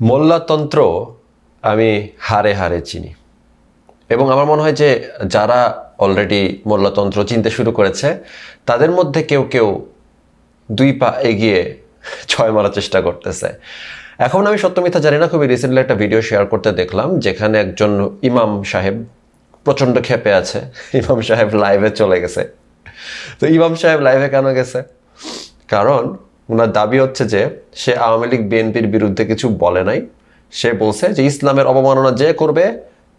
মোল্লাতন্ত্র আমি হারে হারে চিনি। এবং আমার মনে হয় যে যারা অলরেডি মোল্লাতন্ত্র চিনতে শুরু করেছে, তাদের মধ্যে কেউ কেউ দুই পা এগিয়ে ছয় মারার চেষ্টা করতেছে। এখন আমি সত্য মিথ্যা জানি না, খুবই রিসেন্টলি একটা ভিডিও শেয়ার করতে দেখলাম, যেখানে একজন ইমাম সাহেব প্রচণ্ড ক্ষেপে আছে। ইমাম সাহেব লাইভে চলে গেছে। তো ইমাম সাহেব লাইভে কেন গেছে? কারণ ওনার দাবি হচ্ছে যে সে আওয়ামী লীগ, বিএনপির বিরুদ্ধে কিছু বলে নাই। সে বলছে যে ইসলামের অবমাননা যে করবে,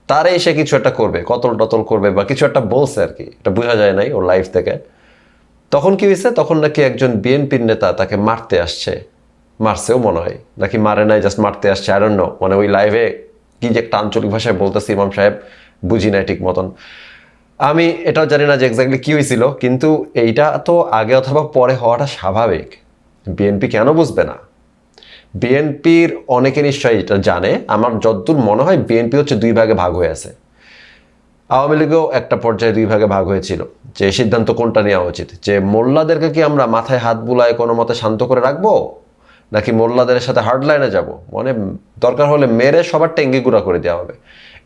তারাই সে কিছু একটা করবে, কতল টতল করবে বা কিছু একটা বলছে আর কি। এটা বোঝা যায় নাই ওর লাইফ থেকে। তখন কি হয়েছে? তখন নাকি একজন বিএনপির নেতা তাকে মারতে আসছে। মারছেও মনে হয়। নাকি মারে নাই জাস্ট মারতে আসছে আই নো মানে ওই লাইভে কি যে একটা আঞ্চলিক ভাষায় বলতেছে ইমাম সাহেব, বুঝি নাই ঠিক মতন। আমি এটাও জানি না যে এক্স্যাক্টলি কী হয়েছিল, কিন্তু এইটা তো আগে অথবা পরে হওয়াটা স্বাভাবিক। বিএনপি কেন বুঝবে না? বিএনপির অনেকে নিশ্চয়ই এটা জানে। আমার যতদূর মনে হয় বিএনপি হচ্ছে দুই ভাগে ভাগ হয়ে আছে। আওয়ামী লীগও একটা পর্যায়ে দুই ভাগে ভাগ হয়েছিল। যে সিদ্ধান্ত কোনটা নেওয়া উচিত? যে মোল্লাদেরকে কি আমরা মাথায় হাত বুলায় কোনো মতে শান্ত করে রাখব? নাকি মোল্লাদের সাথে হার্ড লাইনে যাব? মানে দরকার হলে মেরে সবার টেঙ্গি গুঁড়া করে দেওয়া হবে।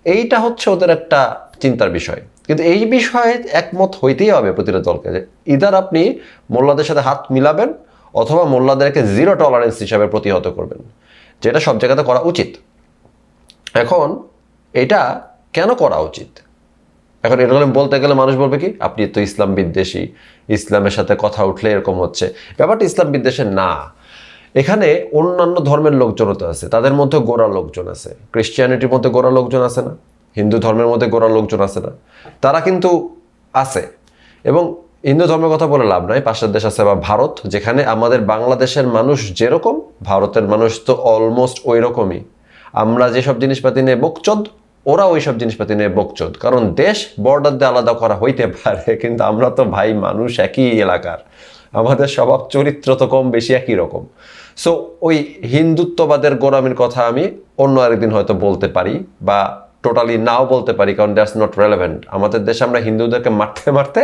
এইটা হচ্ছে ওদের একটা চিন্তার বিষয়। কিন্তু এই বিষয়ে একমত হইতেই হবে প্রতিটা দলকে যে, ইদার আপনি মোল্লাদের সাথে হাত মিলাবেন অথবা মোল্লাদেরকে জিরো টলারেন্স হিসাবে প্রতিহত করবেন, যেটা সব জায়গাতে করা উচিত। এখন এটা কেন করা উচিত? এখন এরকম বলতে গেলে মানুষ বলবে কি, আপনি তো ইসলাম বিদ্বেষী, ইসলামের সাথে কথা উঠলে এরকম হচ্ছে। ব্যাপারটা ইসলাম বিদ্বেষের না। এখানে অন্যান্য ধর্মের লোকজন তো আছে, তাদের মধ্যে গোড়া লোকজন আছে। ক্রিশ্চিয়ানিটির মধ্যে গোড়া লোকজন আছে না, হিন্দু ধর্মের মধ্যে গোড়া লোকজন আছে না। তারা কিন্তু আছে। এবং হিন্দু ধর্মের কথা বলে লাভ নাই, পাশের দেশ আছে বা ভারত, যেখানে আমাদের বাংলাদেশের মানুষ যেরকম, ভারতের মানুষ তো অলমোস্ট ওই রকমই আমরা যেসব জিনিসপাতি নিয়ে বকচোদ ওরা ওই সব জিনিসপাতি নিয়ে বকচোদ। কারণ দেশ বর্ডার দিয়ে আলাদা করা হইতে পারে, কিন্তু আমরা তো ভাই মানুষ একই এলাকার। আমাদের স্বভাব চরিত্র তো কম বেশি একই রকম। সো ওই হিন্দুত্ববাদের গোড়ামির কথা আমি অন্য আরেকদিন হয়তো বলতে পারি, বা টোটালি নাও বলতে পারি, কারণ দ্যাটস নট রেলেভেন্ট আমাদের দেশে আমরা হিন্দুদেরকে মারতে মারতে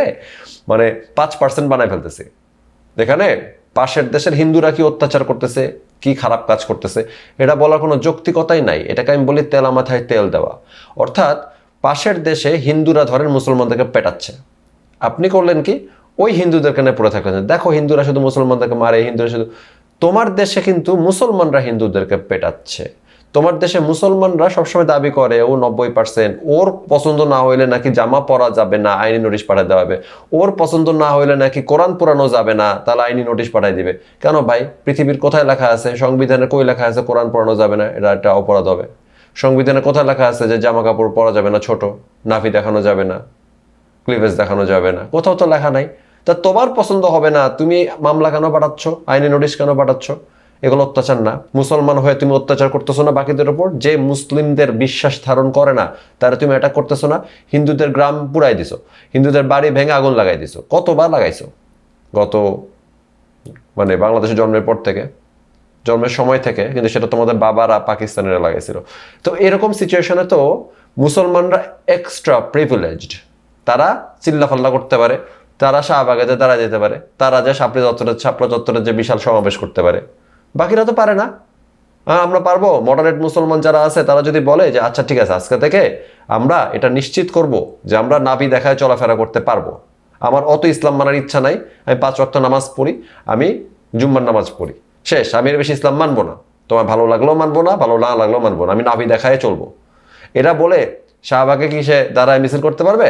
মানে পাঁচ পার্সেন্ট বানায় ফেলতেছি। যেখানে পাশের দেশের হিন্দুরা কি অত্যাচার করতেছে, কি খারাপ কাজ করতেছে, এটা বলার কোনো যৌক্তিকতাই নাই। এটাকে আমি বলি তেলা মাথায় তেল দেওয়া। অর্থাৎ পাশের দেশে হিন্দুরা ধরেন মুসলমানদেরকে পেটাচ্ছে। আপনি করলেন কি? ওই হিন্দুদের কেন পড়ে থাকলেন। দেখো হিন্দুরা শুধু মুসলমানদেরকে মারে হিন্দুরা শুধু। তোমার দেশে কিন্তু মুসলমানরা হিন্দুদেরকে পেটাচ্ছে। তোমার দেশে মুসলমানরা সবসময় দাবি করে, ও, নব্বই পার্সেন্ট ওর পছন্দ না হইলে নাকি জামা পরা যাবে না, আইনি নোটিশ পাঠিয়ে দেওয়া হবে। ওর পছন্দ না হইলে নাকি কোরআন পুরানো যাবে না, তাহলে আইনি নোটিশ পাঠাই দিবে। কেন ভাই? পৃথিবীর কোথায় লেখা আছে? সংবিধানে কই লেখা আছে, কোরআন পড়ানো যাবে না এটা একটা অপরাধ হবে। সংবিধানে কোথায় লেখা আছে যে জামা কাপড় পরা যাবে না ছোট, নাফি দেখানো যাবে না, ক্লিভেজ দেখানো যাবে না? কোথাও তো লেখা নাই। তা তোমার পছন্দ হবে না, তুমি মামলা কেন পাঠাচ্ছ? আইনি নোটিশ কেন পাঠাচ্ছ? এগুলো অত্যাচার না। মুসলমান হয়ে তুমি অত্যাচার করতেছো না বাকিদের ওপর যে মুসলিমদের বিশ্বাস ধারণ করে না, তারা তুমি অ্যাটাক করতেছো না। হিন্দুদের গ্রাম পুরাই দিছো। হিন্দুদের বাড়ি ভেঙে আগুন লাগাই দিছো। কতবার লাগাইছো? গত মানে বাংলাদেশে জন্মের পর থেকে, জন্মের সময় থেকে, কিন্তু সেটা তোমাদের বাবারা পাকিস্তানিরা লাগাইছিল। তো এরকম সিচুয়েশনে তো মুসলমানরা এক্সট্রা প্রিভিলেজড তারা চিল্লাফাল্লা করতে পারে, তারা শাহবাগেতে তারা যেতে পারে, তারা যে সাপড়ি চত্বরের ছাপড়া চত্বরের যে বিশাল সমাবেশ করতে পারে। বাকিরা তো পারে না। হ্যাঁ আমরা পারব। মডারেট মুসলমান যারা আছে, তারা যদি বলে যে আচ্ছা ঠিক আছে, আজকে থেকে আমরা এটা নিশ্চিত করব যে আমরা নাবি দেখায় চলাফেরা করতে পারব। আমার অত ইসলাম মানার ইচ্ছা নাই। আমি পাঁচ ওয়াক্ত নামাজ পড়ি, আমি জুম্মার নামাজ পড়ি। শেষ, আমি এর বেশি ইসলাম মানবো না। তোমার ভালো লাগলেও মানবো না, ভালো না লাগলেও মানবো না। আমি নাভি দেখায় চলবো। এরা বলে, শাহবাগে কি সে দাঁড়ায় মিছিল করতে পারবে?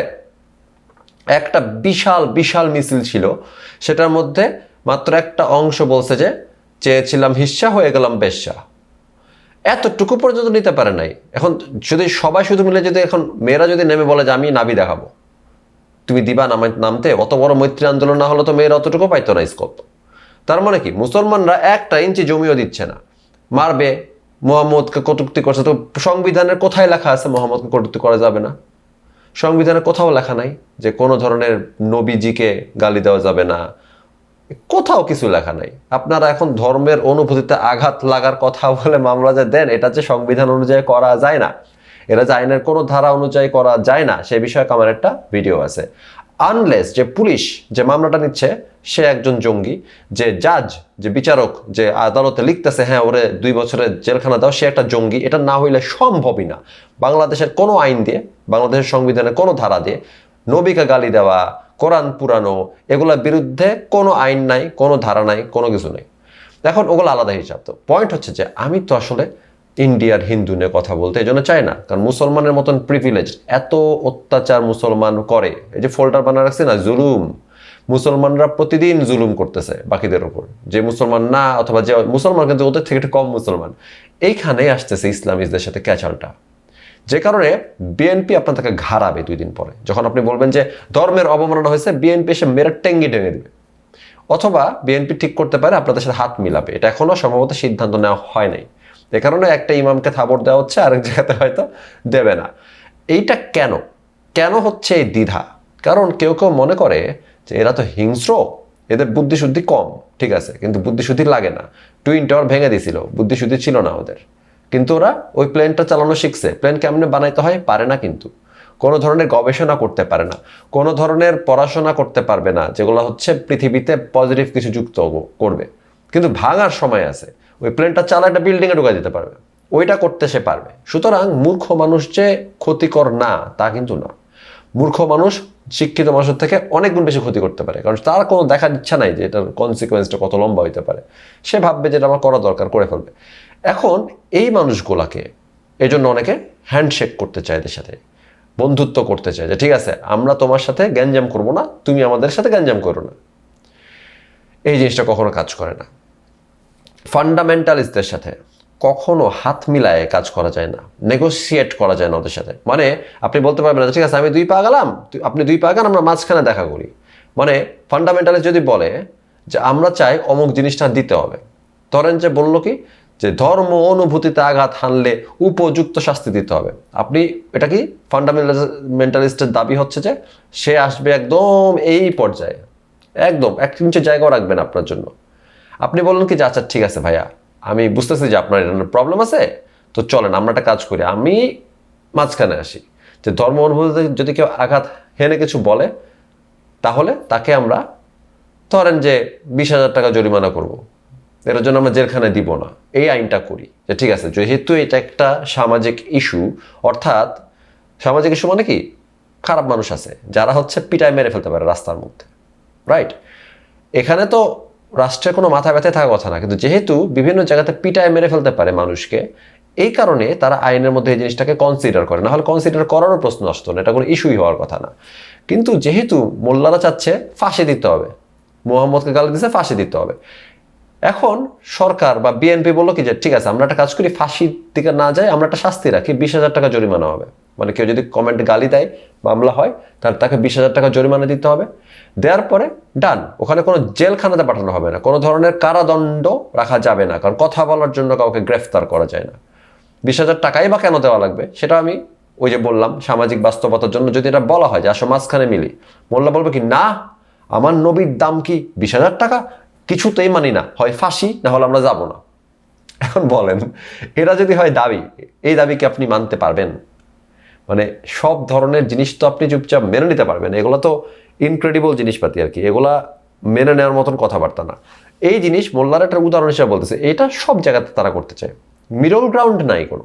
একটা বিশাল বিশাল মিছিল ছিল। সেটার মধ্যে মাত্র একটা অংশ বলছে যে চেয়েছিলাম হিস্সা হয়ে গেলাম বেশ্যা। এতটুকু পর্যন্ত নিতে পারে নাই। এখন যদি সবাই শুধু মিলে যদি এখন মেয়েরা যদি নেমে বলে যে আমি নাবি দেখাবো, তুমি দিবা নামে নামতে, অত বড় মৈত্রী আন্দোলন না হলে তো মেয়েরা অতটুকু পাইতো না স্কোপ তার মানে কি? মুসলমানরা একটা ইঞ্চি জমিও দিচ্ছে না। মারবে, মোহাম্মদকে কটুক্তি করছে। তো সংবিধানের কোথায় লেখা আছে মোহাম্মদকে কটুক্তি করা যাবে না? সংবিধানে কোথাও লেখা নাই যে কোনো ধরনের নবীজিকে গালি দেওয়া যাবে না। কোথাও কিছু লেখা নাই। আপনারা এখন ধর্মের অনুভূতিতে আঘাত লাগার কথা বলে মামলা যে দেন, এটা যে সংবিধান অনুযায়ী করা যায় না, এটা যে আইনের কোনো ধারা অনুযায়ী করা যায় না সে বিষয়ে আমার একটা ভিডিও আছে। আনলেস যে পুলিশ যে মামলাটা নিচ্ছে, সে একজন জঙ্গি, যে জাজ যে বিচারক, যে আদালতে লিখতেছে হ্যাঁ ওরে দুই বছরের জেলখানা দাও, সে একটা জঙ্গি, এটা না হইলে সম্ভবই না। বাংলাদেশের কোনো আইন দিয়ে, বাংলাদেশের সংবিধানের কোনো ধারা দিয়ে নবীকে গালি দেওয়া কোরআন পুরানো, এগুলোর বিরুদ্ধে কোনো আইন নাই, কোনো ধারা নাই, কোনো কিছু নেই। এখন ওগুলো আলাদা হিসাব তো। পয়েন্ট হচ্ছে যে, আমি তো আসলে ইন্ডিয়ার হিন্দু নিয়ে কথা বলতে এই জন্য চাই না। কারণ মুসলমানের মতন প্রিভিলেজ এত অত্যাচার মুসলমান করে। এই যে ফোল্ডার বানা রাখছে না, জুলুম। মুসলমানরা প্রতিদিন জুলুম করতেছে বাকিদের উপর। যে মুসলমান না, অথবা যে মুসলমান, কিন্তু ওদের থেকে একটু কম মুসলমান। এইখানেই আসতেছে ইসলামিকদের সাথে ক্যাচালটা যে কারণে বিএনপি আপনাদেরকে ঘাড়াবে দুই দিন পরে। যখন আপনি বলবেন যে ধর্মের অবমাননা হয়েছে বিএনপি এসে মেরে টেঙ্গি টেঙে দেবে। অথবা বিএনপি ঠিক করতে পারে, আপনাদের সাথে হাত মিলাবে। এটা এখনও সম্ভবত সিদ্ধান্ত নেওয়া হয় নাই। এ কারণে একটা ইমামকে থাবর দেওয়া হচ্ছে, আরেক জায়গাতে হয়তো দেবে না। এইটা কেন? কেন হচ্ছে এই দ্বিধা? কারণ কেউ কেউ মনে করে যে এরা তো হিংস্র, এদের বুদ্ধিশুদ্ধি কম, ঠিক আছে? কিন্তু বুদ্ধিশুদ্ধি লাগে না। টুইন টাওয়ার ভেঙে দিছিল বুদ্ধিশুদ্ধি ছিল না ওদের। কিন্তু ওরা ওই প্লেনটা চালানো শিখছে। প্লেন কেমনে বানাইতে হয় পারে না কিন্তু। কোনো ধরনের গবেষণা করতে পারে না। কোনো ধরনের পড়াশোনা করতে পারবে না, যেগুলো হচ্ছে পৃথিবীতে পজিটিভ কিছু যুক্ত করবে। কিন্তু ভাঙার সময় আছে। ওই প্লেনটা চালা একটা বিল্ডিংয়ে ঢুকাই দিতে পারবে। ওইটা করতে সে পারবে। সুতরাং মূর্খ মানুষ যে ক্ষতিকর না, তা কিন্তু না মূর্খ মানুষ শিক্ষিত মানুষের থেকে অনেক গুণ বেশি ক্ষতি করতে পারে। কারণ তার কোনো দেখার ইচ্ছা নাই যে এটার কনসিকোয়েন্সটা কত লম্বা হইতে পারে। সে ভাববে যেটা আমার করা দরকার, করে ফেলবে। এখন এই মানুষগুলাকে এই জন্য অনেকে হ্যান্ডশেক করতে চায় এদের সাথে, বন্ধুত্ব করতে চায় যে, ঠিক আছে, আমরা তোমার সাথে গ্যাঞ্জাম করব না, তুমি আমাদের সাথে গ্যাঞ্জাম করো না। এই জিনিসটা কখনো কাজ করে না। ফান্ডামেন্টালিস্টদের সাথে কখনো হাত মিলায়ে কাজ করা যায় না নেগোসিয়েট করা যায় না ওদের সাথে। মানে আপনি বলতে পারবেন না, ঠিক আছে, আমি দুই পা গেলাম আপনি দুই পা গান আমরা মাঝখানে দেখা করি। মানে ফান্ডামেন্টালিস্ট যদি বলে যে, আমরা চাই অমুক জিনিসটা দিতে হবে। ধরেন যে বলল কি যে ধর্ম অনুভূতিতে আঘাত হানলে উপযুক্ত শাস্তি দিতে হবে। আপনি, এটা কি ফান্ডামেন্টালিস্টের দাবি হচ্ছে যে সে আসবে একদম এই পর্যায়ে। একদম, এক ইঞ্চের জায়গাও রাখবেন আপনার জন্য। আপনি বললেন কি যে আচ্ছা ঠিক আছে ভাইয়া, আমি বুঝতেছি যে আপনার এটা প্রবলেম আছে, তো চলেন আমরা একটা কাজ করি। আমি মাঝখানে আসি যে ধর্ম অনুভূতিতে যদি কেউ আঘাত হেনে কিছু বলে, তাহলে তাকে আমরা ধরেন যে বিশ হাজার টাকা জরিমানা করব। এটার জন্য আমরা জেলখানে দিব না। এই আইনটা করি যে ঠিক আছে, যেহেতু এটা একটা সামাজিক ইস্যু অর্থাৎ সামাজিক ইস্যু মানে কি? খারাপ মানুষ আছে, যারা হচ্ছে পিটায় মেরে ফেলতে পারে রাস্তার মধ্যে রাইট এখানে তো রাষ্ট্রের কোনো মাথা ব্যথায় থাকা কথা না, কিন্তু যেহেতু বিভিন্ন জায়গাতে পিটায় মেরে ফেলতে পারে মানুষকে, এই কারণে তারা আইনের মধ্যে এই জিনিসটাকে কনসিডার করে। না হলে কনসিডার করারও প্রশ্ন আসতো না, এটা কোনো ইস্যুই হওয়ার কথা না। কিন্তু যেহেতু মোল্লারা চাচ্ছে ফাঁসি দিতে হবে, মোহাম্মদকে গালি দিচ্ছে ফাঁসি দিতে হবে। এখন সরকার বা বিএনপি বলল কি যে, ঠিক আছে, আমরা একটা কাজ করি, ফাঁসির দিকে না যাই আমরা একটা শাস্তি রাখি, বিশ হাজার টাকা জরিমানা হবে। মানে কেউ যদি কমেন্ট গালি দেয়, মামলা হয়, তাহলে তাকে বিশ হাজার টাকা জরিমানা দিতে হবে। দেওয়ার পরে ডান ওখানে কোনো জেলখানাতে পাঠানো হবে না। কোনো ধরনের কারাদণ্ড রাখা যাবে না। কারণ কথা বলার জন্য কাউকে গ্রেফতার করা যায় না। বিশ হাজার টাকাই বা কেন দেওয়া লাগবে? সেটা আমি ওই যে বললাম, সামাজিক বাস্তবতার জন্য যদি এটা বলা হয় যে, আসো মাঝখানে মিলি। মোল্লা বলবে কি, না, আমার নবীর দাম কি বিশ হাজার টাকা? কিছুতেই মানি না, হয় ফাঁসি, না হলে আমরা যাব না। এখন বলেন এটা যদি হয় দাবি, এই দাবিকে আপনি মানতে পারবেন? মানে সব ধরনের জিনিস তো আপনি চুপচাপ মেনে নিতে পারবেন। এগুলো তো ইনক্রেডিবল জিনিসপাতি আর কি। এগুলা মেনে নেওয়ার মতন কথাবার্তা না। এই জিনিস মোল্লার একটা উদাহরণ হিসেবে বলতেছে, এটা সব জায়গাতে তারা করতে চায়। মিডল গ্রাউন্ড নাই কোনো।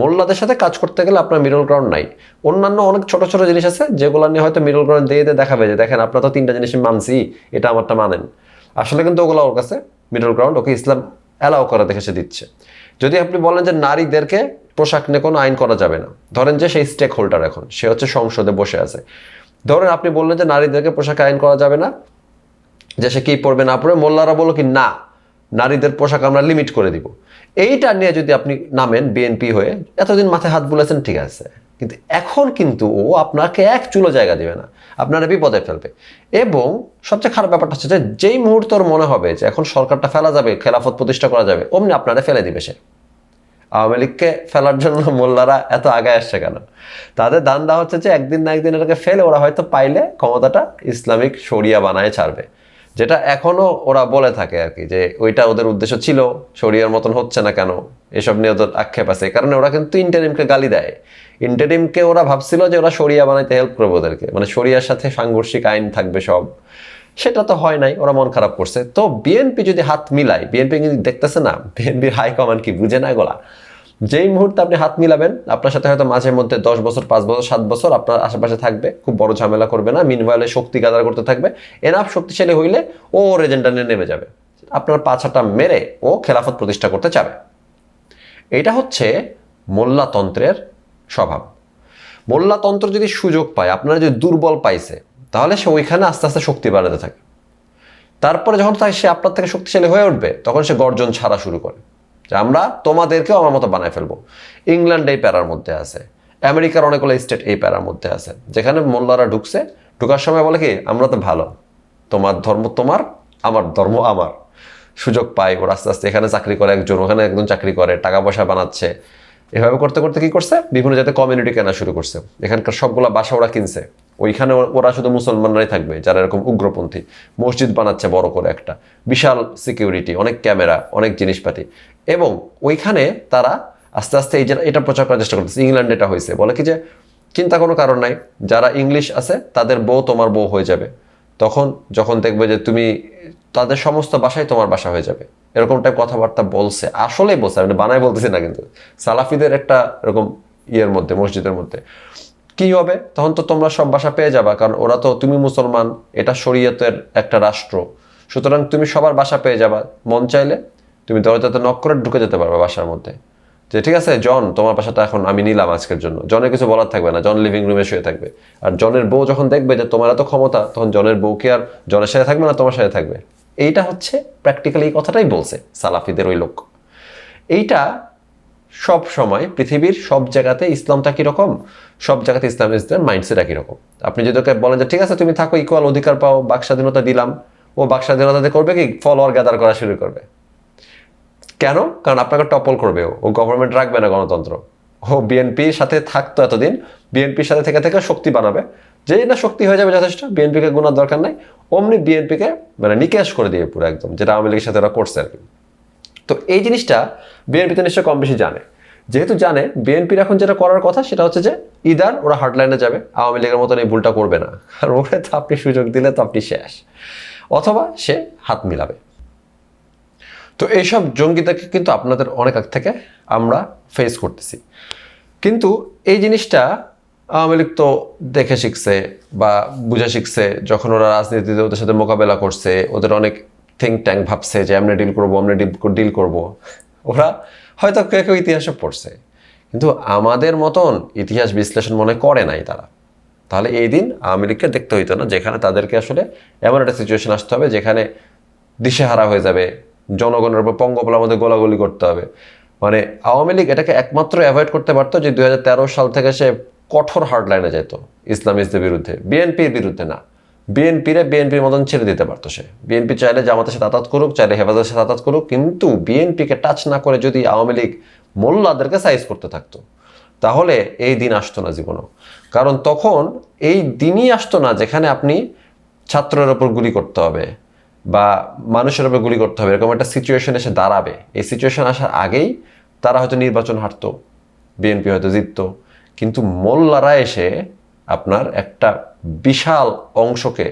মোল্লাদের সাথে কাজ করতে গেলে আপনার মিডল গ্রাউন্ড নাই। অন্যান্য অনেক ছোট ছোট জিনিস আছে, যেগুলো নিয়ে হয়তো মিডল গ্রাউন্ড দিয়ে দিয়ে দেখাবে যে, দেখেন আপনার তো তিনটা জিনিস মানছি, এটা আমারটা মানেন। আসলে কিন্তু ওগুলো ওর কাছে মিডল গ্রাউন্ড ওকে ইসলাম অ্যালাউ করে দেখে সে দিচ্ছে। যদি আপনি বলেন যে নারীদেরকে পোশাক নিয়ে কোনো আইন করা যাবে না, ধরেন যে সেই স্টেক হোল্ডার এখন, সে হচ্ছে সংসদে বসে আছে। ধরেন আপনি বললেন যে নারীদেরকে পোশাক আইন করা যাবে না, যে সে কি পড়বে না পড়বে মোল্লারা বলল কি, না, নারীদের পোশাক আমরা লিমিট করে দিব। এইটা নিয়ে যদি আপনি নামেন বিএনপি হয়ে, এতদিন মাথায় হাত বুলেছেন ঠিক আছে। কিন্তু এখন কিন্তু ও আপনাকে এক চুলো জায়গা দেবে না। আপনারা বিপদে ফেলবে। এবং সবচেয়ে খারাপ ব্যাপারটা হচ্ছে যে, যেই মুহূর্তে ওর মনে হবে যে এখন সরকারটা ফেলা যাবে, খেলাফত প্রতিষ্ঠা করা যাবে, অমনি আপনারা ফেলে দিবে সে। আওয়ামী লীগকে ফেলার জন্য মোল্লারা এত আগে আসছে কেন? তাদের দান্দা হচ্ছে যে, একদিন না একদিন এটাকে ফেলে ওরা হয়তো পাইলে ক্ষমতাটা ইসলামিক শরিয়া বানায় ছাড়বে। যেটা এখনও ওরা বলে থাকে আর কি, যে ওইটা ওদের উদ্দেশ্য ছিল শরিয়ার মতন হচ্ছে না কেন, এসব নিয়ে ওদের আক্ষেপ আছে। কারণে ওরা কিন্তু ইন্টারিমকে গালি দেয়। ইন্টারিমকে ওরা ভাবছিল যে ওরা শরিয়া বানাইতে হেল্প করবে ওদেরকে। মানে শরিয়ার সাথে সাংঘর্ষিক আইন থাকবে সব। সেটা তো হয় নাই, ওরা মন খারাপ করছে। তো বিএনপি যদি হাত মিলায় বিএনপি কিন্তু দেখতেছে না বিএনপির হাইকমান্ড কি, বুঝে না গোলা যেই মুহূর্তে আপনি হাত মিলাবেন, আপনার সাথে হয়তো মাঝে মধ্যে দশ বছর, পাঁচ বছর, সাত বছর আপনার আশেপাশে থাকবে, খুব বড় ঝামেলা করবে না মিনভয়েলে শক্তি গাদার করতে থাকবে এনাফ শক্তিশালী হইলে ও ওর এজেন্ডা নিয়ে নেমে যাবে। আপনার পাছাটা মেরে ও খেলাফত প্রতিষ্ঠা করতে চাবে। এটা হচ্ছে মোল্লাতন্ত্রের স্বভাব। মোল্লাতন্ত্র যদি সুযোগ পায়, আপনারা যদি দুর্বল পাইছে, তাহলে সে ওইখানে আস্তে আস্তে শক্তি বাড়াতে থাকে। তারপরে যখন সে আপনার থেকে শক্তিশালী হয়ে উঠবে, তখন সে গর্জন ছাড়া শুরু করে। যে আমরা তোমাদেরকেও আমার মতো বানায় ফেলব। ইংল্যান্ড এই প্যারার মধ্যে আছে। আমেরিকার অনেকগুলো স্টেট এই প্যারার মধ্যে আছে। যেখানে মোল্লারা ঢুকছে, ঢুকার সময় বলে কি, আমরা তো ভালো। তোমার ধর্ম তোমার, আমার ধর্ম আমার। সুযোগ পায় ওরা আস্তে আস্তে এখানে চাকরি করে একজন, ওখানে একজন চাকরি করে, টাকা পয়সা বানাচ্ছে। এভাবে করতে করতে কি করছে? বিভিন্ন জায়গায় কমিউনিটি কেনা শুরু করছে। এখানকার সবগুলা বাসা ওরা কিনছে। ওইখানে ওরা- শুধু মুসলমানরাই থাকবে, যারা এরকম উগ্রপন্থী। মসজিদ বানাচ্ছে বড় করে একটা। বিশাল সিকিউরিটি অনেক ক্যামেরা অনেক জিনিসপাতি। এবং ওইখানে তারা আস্তে আস্তে এই এটা প্রচার করার চেষ্টা করতেছে। ইংল্যান্ডে এটা হয়েছে। বলে কি যে, চিন্তা কোনো কারণ নাই। যারা ইংলিশ আছে, তাদের বউ তোমার বউ হয়ে যাবে। তখন যখন দেখবে যে তুমি, তাদের সমস্ত বাসায় তোমার বাসা হয়ে যাবে। এরকম টাইপ কথাবার্তা বলছে। আসলেই বলছে আমি বানাই বলতেছি না কিন্তু। সালাফিদের একটা এরকম ইয়ের মধ্যে, মসজিদের মধ্যে। কি হবে? তখন তো তোমরা সব বাসা পেয়ে যাবা, কারণ ওরা তো তুমি মুসলমান, এটা শরীয়তের একটা রাষ্ট্র। সুতরাং তুমি সবার বাসা পেয়ে যাবা। মন চাইলে তুমি দরজাতে নক করে ঢুকে যেতে পারবে বাসার মধ্যে। যে ঠিক আছে, জন, তোমার বাসাটা এখন আমি নিলাম আজকের জন্য। জনের কিছু বলার থাকবে না, জন লিভিং রুমে শুয়ে থাকবে। আর জনের বউ যখন দেখবে যে তোমার এত ক্ষমতা, তখন জনের বউ কি আর জনের সাথে থাকবে না, তোমার সাথে থাকবে। এইটা হচ্ছে প্র্যাকটিক্যালি এই কথাটাই বলছে সালাফিদের ওই লোক। এইটা সব সময় পৃথিবীর সব জায়গাতে ইসলামটা কীরকম? সব জায়গাতে ইসলাম ইসলাম মাইন্ডসেট একই রকম আপনি যদি ওকে বলেন যে, ঠিক আছে, তুমি থাকো ইকুয়াল অধিকার পাও, বাক স্বাধীনতা দিলাম। ও বাক স্বাধীনতাতে করবে কি? ফলোয়ার গ্যাদার করা শুরু করবে। কেন? কারণ আপনাকে টপল করবে ও। ও গভর্নমেন্ট রাখবে না গণতন্ত্র। ও বিএনপির সাথে থাকতো এতদিন। বিএনপির সাথে থেকে থেকে শক্তি বানাবে। যেই না শক্তি হয়ে যাবে যথেষ্ট বিএনপিকে গুণার দরকার নাই। অমনি বিএনপিকে মানে নিকেশ করে দিয়ে পুরো একদম, যেটা আওয়ামী লীগের সাথে ওরা করছে আর কি। তো এই জিনিসটা বিএনপিতে নিশ্চয়ই কম বেশি জানে। যেহেতু জানে বিএনপির এখন যেটা করার কথা সেটা হচ্ছে যে ইদার ওরা হার্ডলাইনে যাবে, আওয়ামী লীগের মতন এই ভুলটা করবে না। আর ওখানে তো আপনি সুযোগ দিলে তো আপনি শেষ। অথবা সে হাত মিলাবে। তো এইসব জঙ্গিতাকে কিন্তু আপনাদের অনেক আগ থেকে আমরা ফেস করতেছি। কিন্তু এই জিনিসটা আওয়ামী লীগ তো দেখে শিখছে বা বুঝে শিখছে, যখন ওরা রাজনীতিতে ওদের সাথে মোকাবেলা করছে, ওদের অনেক থিঙ্ক ট্যাঙ্ক ভাবছে যে আমরা ডিল করব, আমরা ডিল ডিল করব। ওরা হয়তো কেউ কেউ ইতিহাসে পড়ছে। কিন্তু আমাদের মতন ইতিহাস বিশ্লেষণ মনে করে নাই তারা। তাহলে এই দিন আওয়ামী লীগকে দেখতে হইতো না, যেখানে তাদেরকে আসলে এমন একটা সিচুয়েশন আসতে হবে, যেখানে দিশেহারা হয়ে যাবে, জনগণের উপর পঙ্গপালের মধ্যে গোলাগুলি করতে হবে। মানে আওয়ামী লীগ এটাকে একমাত্র অ্যাভয়েড করতে পারতো যে দু হাজার তেরো সাল থেকে সে কঠোর হার্ডলাইনে যেত, ইসলামিস্টদের বিরুদ্ধে, বিএনপির বিরুদ্ধে না। বিএনপিরে বিএনপির মতন ছেড়ে দিতে পারতো সে। বিএনপি চাইলে জামাতের সাথে আতাত করুক, চাইলে হেফাজতের সাথে আতাত করুক, কিন্তু বিএনপিকে টাচ না করে যদি আওয়ামী লীগ মোল্লাদেরকে সাইজ করতে থাকতো, তাহলে এই দিন আসতো না জীবনও। কারণ তখন এই দিনই আসতো না যেখানে আপনি ছাত্রের ওপর গুলি করতে হবে বা মানুষের ওপর গুলি করতে হবে, এরকম একটা সিচুয়েশন এসে দাঁড়াবে। এই সিচুয়েশন আসার আগেই তারা হয়তো নির্বাচন হারতো বিএনপি হয়তো জিততো। কিন্তু মোল্লারা এসে আপনার একটা বিশাল অংশকে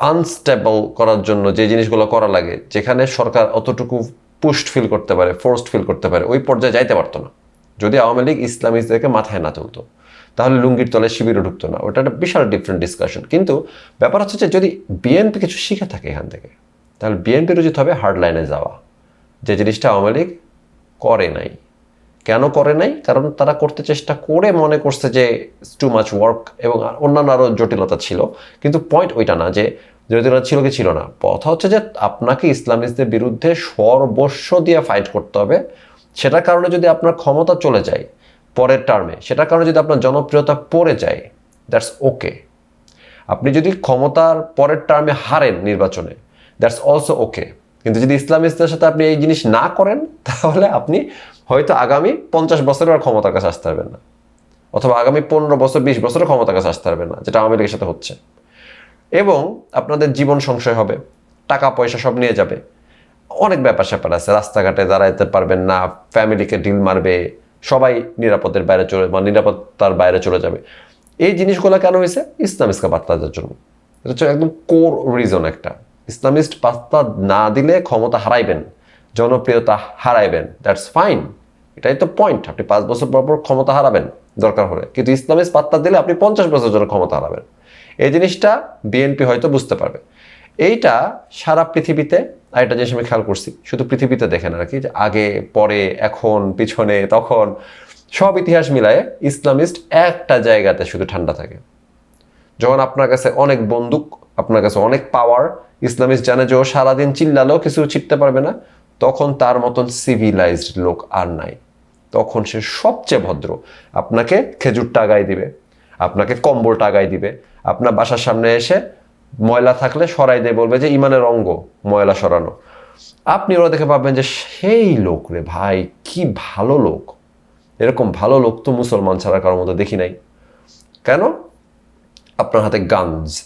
আনস্টেবল করার জন্য যে জিনিসগুলো করা লাগে, যেখানে সরকার অতটুকু পুস্ট ফিল করতে পারে ফোর্সড ফিল করতে পারে, ওই পর্যায়ে যাইতে পারতো না। যদি আওয়ামী লীগ ইসলামিস্টদেরকে মাথায় না তুলতো, তাহলে লুঙ্গির তলে শিবিরও ঢুকতো না। ওটা একটা বিশাল ডিফারেন্ট ডিসকাশন কিন্তু ব্যাপার হচ্ছে যে, যদি বিএনপি কিছু শিখে থাকে এখান থেকে, তাহলে বিএনপির উচিত হবে হার্ড লাইনে যাওয়া। যে জিনিসটা আওয়ামী লীগ করে নাই। কেন করে নাই? কারণ তারা করতে চেষ্টা করে মনে করছে যে টু মাচ ওয়ার্ক এবং অন্যান্য আরও জটিলতা ছিল। কিন্তু পয়েন্ট ওইটা না যে জটিলতা ছিল কি ছিল না। কথা হচ্ছে যে আপনাকে ইসলামিস্টদের বিরুদ্ধে সর্বস্ব দিয়ে ফাইট করতে হবে। সেটার কারণে যদি আপনার ক্ষমতা চলে যায় পরের টার্মে সেটার কারণে যদি আপনার জনপ্রিয়তা পড়ে যায় দ্যাটস ওকে আপনি যদি ক্ষমতার পরের টার্মে হারেন নির্বাচনে দ্যাটস অলসো ওকে কিন্তু যদি ইসলামিস্টদের সাথে আপনি এই জিনিস না করেন, তাহলে আপনি হয়তো আগামী পঞ্চাশ বছরের আর ক্ষমতার কাছে আসতে পারবেন না। অথবা আগামী পনেরো বছর, বিশ বছরের ক্ষমতার কাছে আসতে পারবেন না, যেটা আওয়ামী লীগের সাথে হচ্ছে। এবং আপনাদের জীবন সংশয় হবে, টাকা, পয়সা সব নিয়ে যাবে। অনেক ব্যাপার স্যাপার আছে, রাস্তাঘাটে দাঁড়াইতে পারবেন না, ফ্যামিলিকে ডিল মারবে, সবাই নিরাপদের বাইরে চলে, বা নিরাপত্তার বাইরে চলে যাবে। এই জিনিসগুলো কেন হয়েছে? ইসলাম ইসকা বার্তাদের জন্য। এটা হচ্ছে একদম কোর রিজন একটা। ইসলামিস্ট পাত্তা না দিলে ক্ষমতা হারাইবেন, জনপ্রিয়তা হারাইবেন দ্যাটস ফাইন এটাই তো পয়েন্ট আপনি পাঁচ বছর পর পর ক্ষমতা হারাবেন, দরকার হলে। কিন্তু ইসলামিস্ট পাত্তা দিলে আপনি পঞ্চাশ বছর জন্য ক্ষমতা হারাবেন। এই জিনিসটা বিএনপি হয়তো বুঝতে পারবে। এইটা সারা পৃথিবীতে, আর একটা জিনিস আমি খেয়াল করছি, শুধু পৃথিবীতে দেখেন আর কি, যে আগে, পরে, এখন, পিছনে, তখন, সব ইতিহাস মিলায়ে ইসলামিস্ট একটা জায়গাতে শুধু ঠান্ডা থাকে। যখন আপনার কাছে অনেক বন্দুক, আপনার কাছে অনেক পাওয়ার ইসলামিস্ট জানে যে ও সারাদিন চিল্লালেও কিছু ছিটতে পারবে না। তখন তার মতন সিভিলাইজড লোক আর নাই। তখন সে সবচেয়ে ভদ্র। আপনাকে খেজুর টাগাই দিবে, আপনাকে কম্বল টাগাই দিবে। আপনার বাসার সামনে এসে ময়লা থাকলে সরাই দিয়ে বলবে যে, ইমানের অঙ্গ, ময়লা সরানো। আপনি ওরা দেখে পাবেন যে, সেই লোক রে ভাই, কি ভালো লোক। এরকম ভালো লোক তো মুসলমান ছাড়া কারোর মধ্যে দেখি নাই। কেন? আপনার হাতে গানস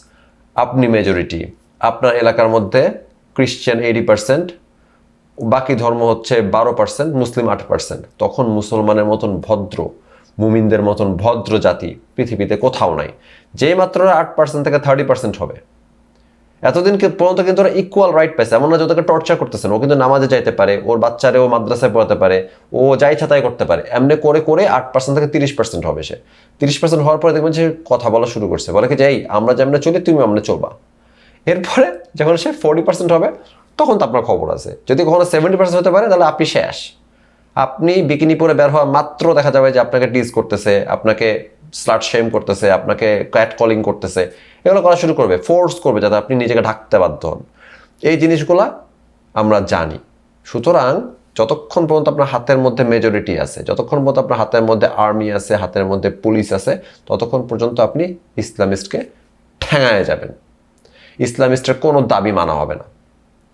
আপনি মেজরিটি আপনার এলাকার মধ্যে ক্রিশ্চিয়ান এইটি পার্সেন্ট বাকি ধর্ম হচ্ছে বারো পার্সেন্ট মুসলিম আট পার্সেন্ট তখন মুসলমানের মতন ভদ্র, মুমিনদের মতন ভদ্র জাতি পৃথিবীতে কোথাও নাই। যেই মাত্র আট পার্সেন্ট থেকে থার্টি পার্সেন্ট হবে। এতদিন পর্যন্ত কিন্তু ওরা ইকুয়াল রাইট পাইছে। এমন না যে ওদেরকে টর্চার করতেছে না ও কিন্তু নামাজে যাইতে পারে, ওর বাচ্চারে ও মাদ্রাসায় পড়াতে পারে, ও যাই ছাতাই করতে পারে। এমনি করে করে আট পার্সেন্ট থেকে তিরিশ পার্সেন্ট হবে সে। তিরিশ পার্সেন্ট হওয়ার পরে দেখবেন যে কথা বলা শুরু করছে। বলে কি যে, এই, আমরা যেমন চলি তুমি আমরা চলবা। এরপরে যখন সে ফোর্টি পার্সেন্ট হবে, তখন তো আপনার খবর আছে। যদি কখনো সেভেন্টি পার্সেন্ট হতে পারে, তাহলে আপনি শেষ। আপনি বিকিনি পরে বের হওয়া মাত্র দেখা যাবে যে আপনাকে টিজ করতেছে, আপনাকে স্লাট শেম করতেছে, আপনাকে ক্যাট কলিং করতেছে। এগুলো করা শুরু করবে ফোর্স করবে যাতে আপনি নিজেকে ঢাকতে বাধ্য হন। এই জিনিসগুলা আমরা জানি। সুতরাং যতক্ষণ পর্যন্ত আপনার হাতের মধ্যে মেজরিটি আছে, যতক্ষণ পর্যন্ত আপনার হাতের মধ্যে আর্মি আছে, হাতের মধ্যে পুলিশ আছে, ততক্ষণ পর্যন্ত আপনি ইসলামিস্টকে ঠেঙায় যাবেন। ইসলামিস্টের কোনো দাবি মানা হবে না।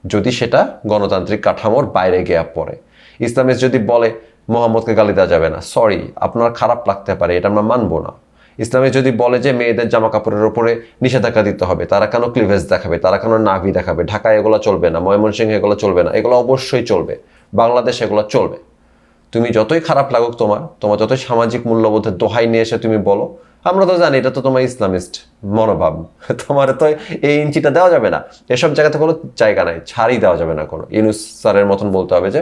যদি সেটা গণতান্ত্রিক কাঠামোর বাইরে গিয়ে পড়ে। ইসলামিস্ট যদি বলে, মোহাম্মদকে গালি দেওয়া যাবে না, সরি, আপনার খারাপ লাগতে পারে, এটা আমরা মানবো না। ইসলামে যদি বলে যে, মেয়েদের জামা কাপড়ের উপরে নিষেধাজ্ঞা দিতে হবে, তারা কেন ক্লিভেজ দেখাবে, তারা কেন নাভি দেখাবে, ঢাকায় এগুলো চলবে না, ময়মনসিংহে এগুলো চলবে না? এগুলো অবশ্যই চলবে, বাংলাদেশ এগুলো চলবে। তুমি যতই খারাপ লাগুক তোমার তোমার যতই সামাজিক মূল্যবোধের দোহাই নিয়ে এসে তুমি বলো, আমরা তো জানি এটা তো তোমার ইসলামিস্ট মনোভাব। তোমার তো এই ইঞ্চিটা দেওয়া যাবে না। এসব জায়গাতে কোনো জায়গা নাই ছাড়ই দেওয়া যাবে না কোনো। ইউনুস স্যারের মতন বলতে হবে যে,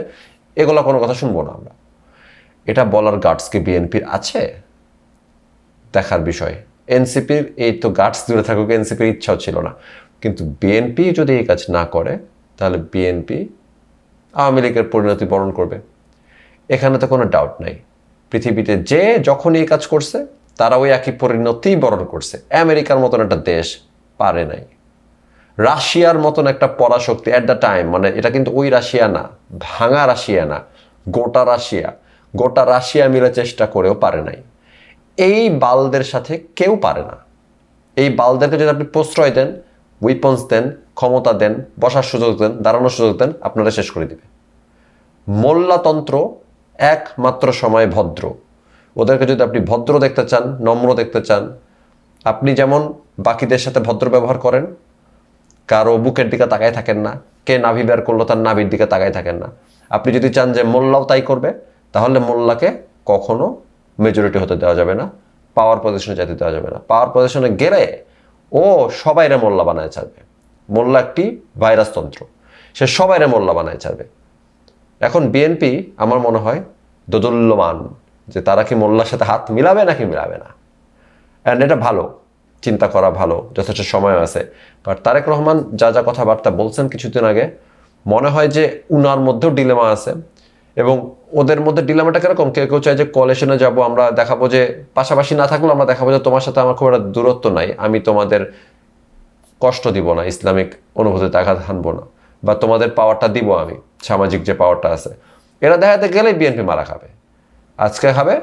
এগুলো কোনো কথা শুনব না আমরা। এটা বলার গার্ডস কি বিএনপির আছে? দেখার বিষয়। এনসিপির এই তো গার্ডস দূরে থাকুক এনসিপির ইচ্ছাও ছিল না। কিন্তু বিএনপি যদি এই কাজ না করে, তাহলে বিএনপি আওয়ামী লীগের পরিণতি বরণ করবে। এখানে তো কোনো ডাউট নাই। পৃথিবীতে যে যখন এই কাজ করছে, তারা ওই একই পরিণতি বরণ করছে। আমেরিকার মতন একটা দেশ পারে নাই। রাশিয়ার মতন একটা পরাশক্তি অ্যাট দ্য টাইম মানে এটা কিন্তু ওই রাশিয়া না, ভাঙা রাশিয়া না, গোটা রাশিয়া গোটা রাশিয়া মিলে চেষ্টা করেও পারে নাই। এই বালদের সাথে কেউ পারে না। এই বালদেরকে যদি আপনি প্রশ্রয় দেন উইপন্স দেন, ক্ষমতা দেন, বসার সুযোগ দেন, দাঁড়ানোর সুযোগ দেন, আপনারা শেষ করে দিবে মোল্লাতন্ত্র একমাত্র সময় ভদ্র। ওদেরকে যদি আপনি ভদ্র দেখতে চান, নম্র দেখতে চান, আপনি যেমন বাকিদের সাথে ভদ্র ব্যবহার করেন, কারও বুকের দিকে তাকায় থাকেন না, কে নাভি বের করল তার নাভির দিকে তাকায় থাকেন না। আপনি যদি চান যে মোল্লাও তাই করবে, তাহলে মোল্লাকে কখনো মেজরিটি হতে দেওয়া যাবে না পাওয়ার পজিশনে যেতে দেওয়া যাবে না। পাওয়ার পজিশনে গেলে ও সবাইরে মোল্লা বানায় ছাড়বে। মোল্লা একটি ভাইরাস তন্ত্র। সে সবাইরে মোল্লা বানায় ছাড়বে। এখন বিএনপি আমার মনে হয়, দোদুল্যমান, যে তারা কি মোল্লার সাথে হাত মিলাবে নাকি মিলাবে না? অ্যান্ড এটা ভালো, চিন্তা করা ভালো, যথেষ্ট সময় আছে। বাট তারেক রহমান যা যা কথাবার্তা বলছেন কিছুদিন আগে, মনে হয় যে উনার মধ্যেও ডিলেমা আছে। এবং ওদের মধ্যে ডিলেমাটা কীরকম? কেউ কেউ চায় যে কলেশনে যাব, আমরা দেখাবো যে পাশাপাশি না থাকলেও আমরা দেখাবো যে তোমার সাথে আমার খুব একটা দূরত্ব নাই, আমি তোমাদের কষ্ট দিব না, ইসলামিক অনুভূতিতে আঘাত হানবো না। বা তোমাদের পাওয়ারটা দিব আমি, সামাজিক যে পাওয়ারটা আছে। এরা দেখাতে গেলে বিএনপি মারা খাবে। আজকে খাবে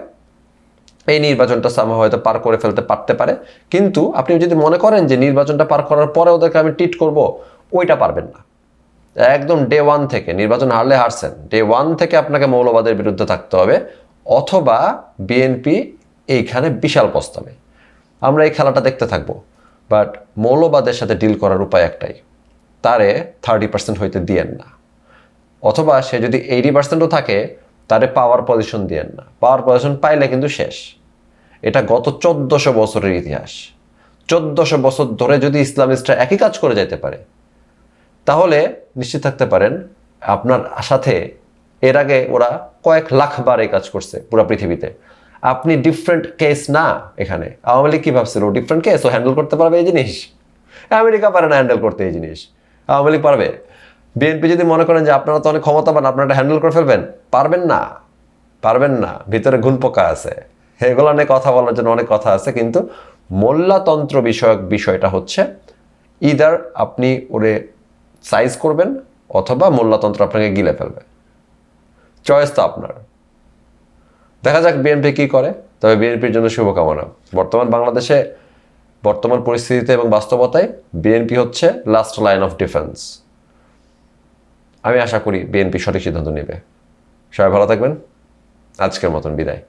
এই নির্বাচনটা সামা হয়তো পার করে ফেলতে পারতে পারে। কিন্তু আপনি যদি মনে করেন যে নির্বাচনটা পার করার পরে ওদেরকে আমি ট্রিট করব, ওইটা পারবেন না। একদম ডে ওয়ান থেকে, নির্বাচন হারলে হারছেন ডে ওয়ান থেকে আপনাকে মৌলবাদের বিরুদ্ধে থাকতে হবে, অথবা বিএনপি এইখানে বিশাল প্রস্তাবে। আমরা এই খেলাটা দেখতে থাকব বাট মৌলবাদের সাথে ডিল করার উপায় একটাই। তারে থার্টি পার্সেন্ট হইতে দিয়েন না। অথবা সে যদি এইটি পার্সেন্টও থাকে, তারে পাওয়ার পজিশন দিয়েন না। পাওয়ার পজিশন পাইলে কিন্তু শেষ। এটা গত চোদ্দশো বছরের ইতিহাস। চোদ্দশো বছর ধরে যদি ইসলামিস্টরা একই কাজ করে যেতে পারে, তাহলে নিশ্চিত থাকতে পারেন, আপনার সাথে এর আগে ওরা কয়েক লাখ বার এই কাজ করছে পুরো পৃথিবীতে। আপনি ডিফারেন্ট কেস না এখানে। আওয়ামী লীগ কি ভাবছিল? ডিফারেন্ট কেস ও হ্যান্ডেল করতে পারবে এই জিনিস? আমেরিকা পারে না হ্যান্ডেল করতে এই জিনিস। আওয়ামী লীগ পারবে? বিএনপি যদি মনে করেন যে আপনারা তো অনেক ক্ষমতাবান, আপনারা এটা হ্যান্ডেল করে ফেলবেন, পারবেন না। পারবেন না। ভিতরে ঘুন পোকা আছে। এগুলো নিয়ে কথা বলার জন্য অনেক কথা আছে, কিন্তু মোল্লাতন্ত্র বিষয়ক বিষয়টা হচ্ছে ইদার আপনি ওরে সাইজ করবেন, অথবা মোল্লাতন্ত্র আপনাকে গিলে ফেলবে। চয়েস তো আপনার। দেখা যাক বিএনপি কী করে, তবে বিএনপির জন্য শুভকামনা। বর্তমান বাংলাদেশে বর্তমান পরিস্থিতিতে এবং বাস্তবতায় বিএনপি হচ্ছে লাস্ট লাইন অফ ডিফেন্স আমি আশা করি বিএনপি সঠিক সিদ্ধান্ত নেবে। সবাই ভালো থাকবেন। আজকের মতন বিদায়।